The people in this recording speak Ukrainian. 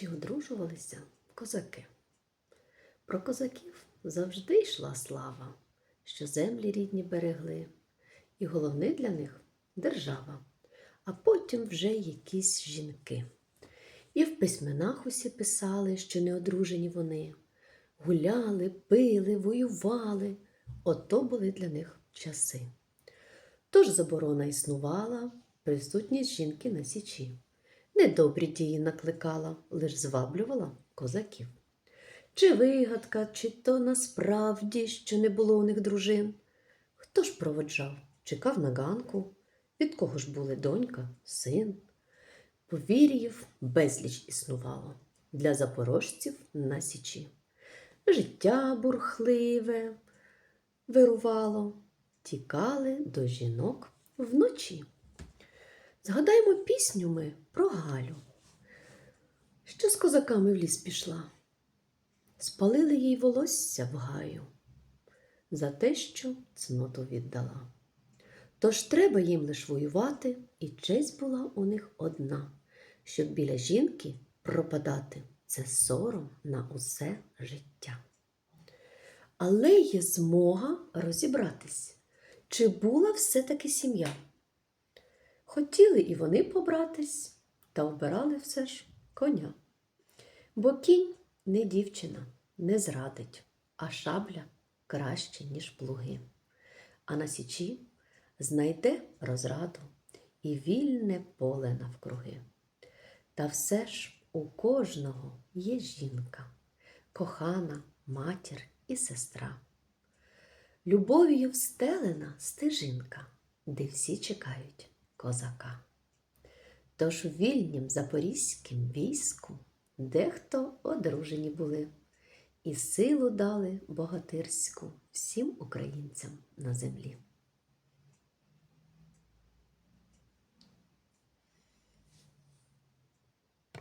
Чи одружувалися козаки? Про козаків завжди йшла слава, що землі рідні берегли, і головне для них держава, а потім вже якісь жінки. І в письменах усі писали, що не одружені вони, гуляли, пили, воювали. Ото були для них часи. Тож заборона існувала, присутність жінки на січі. Недобрі дії накликала, лиш зваблювала козаків. Чи вигадка, чи то насправді, що не було у них дружин? Хто ж проводжав, чекав на ганку, від кого ж були донька, син? Повір'їв безліч існувало для запорожців на січі. Життя бурхливе вирувало, тікали до жінок вночі. Згадаймо пісню ми про Галю, що з козаками в ліс пішла. Спалили їй волосся в гаю за те, що цноту віддала. Тож треба їм лиш воювати, і честь була у них одна, щоб біля жінки пропадати це сором на усе життя. Але є змога розібратись, чи була все-таки сім'я. Хотіли і вони побратись, та обирали все ж коня. Бо кінь не дівчина, не зрадить, а шабля краще, ніж плуги. А на січі знайде розраду і вільне поле навкруги. Та все ж у кожного є жінка, кохана матір і сестра. Любов'ю встелена стежинка, де всі чекають козака. Тож у вільнім запорізькім війську дехто одружені були і силу дали богатирську всім українцям на землі.